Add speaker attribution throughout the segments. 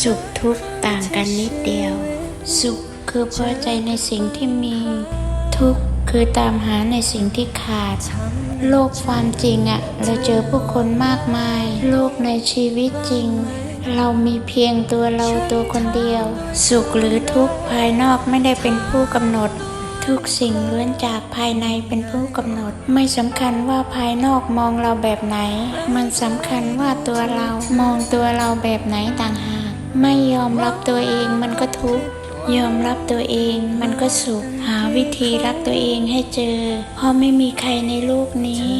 Speaker 1: สุขทุกข์ต่างกันนิดเดียว สุขคือพอใจในสิ่งที่มี ทุกข์คือตามหาในสิ่งที่ขาด โลกความจริงอะเราเจอผู้คนมากมาย โลกในชีวิตจริง เรามีเพียงตัวเราตัวคนเดียว สุขหรือทุกข์ภายนอกไม่ได้เป็นผู้กำหนด ทุกสิ่งล้วนจากภายในเป็นผู้กำหนด ไม่สำคัญว่าภายนอกมองเราแบบไหน มันสำคัญว่าตัวเรามองตัวเราแบบไหนต่างหาก ไม่ยอมรับตัวเองมันก็ทุกข์ยอมรับตัวเองมันก็สุข หาวิธีรักตัวเองให้เจอ เพราะไม่มีใครในโลกนี้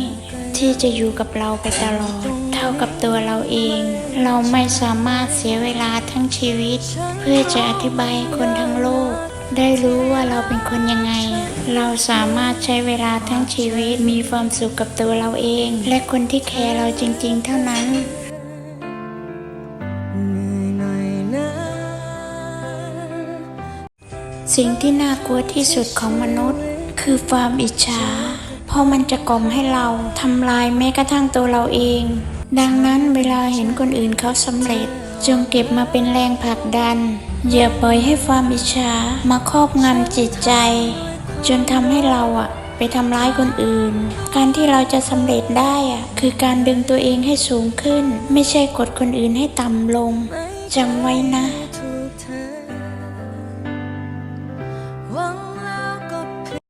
Speaker 1: ที่จะอยู่กับเราไปตลอด เท่ากับตัวเราเอง เราไม่สามารถเสียเวลาทั้งชีวิต เพื่อจะอธิบายคนทั้งโลก ได้รู้ว่าเราเป็นคนยังไง เราสามารถใช้เวลาทั้งชีวิตมีความสุขกับตัวเราเอง และคนที่แคร์เราจริง ๆ เท่านั้น สิ่งที่น่ากลัวที่สุดของมนุษย์ คือความอิจฉา เพราะมันจะกล่อมให้เราทำลายแม้กระทั่งตัวเราเอง ดังนั้นเวลาเห็นคนอื่นเขาสำเร็จ จงเก็บมาเป็นแรงผลักดัน อย่าปล่อยให้ความอิจฉามาครอบงำจิตใจ จนทำให้เราอะไปทำร้ายคนอื่น การที่เราจะสำเร็จได้อะคือการดึงตัวเองให้สูงขึ้น ไม่ใช่กดคนอื่นให้ต่ำลงจำไว้นะ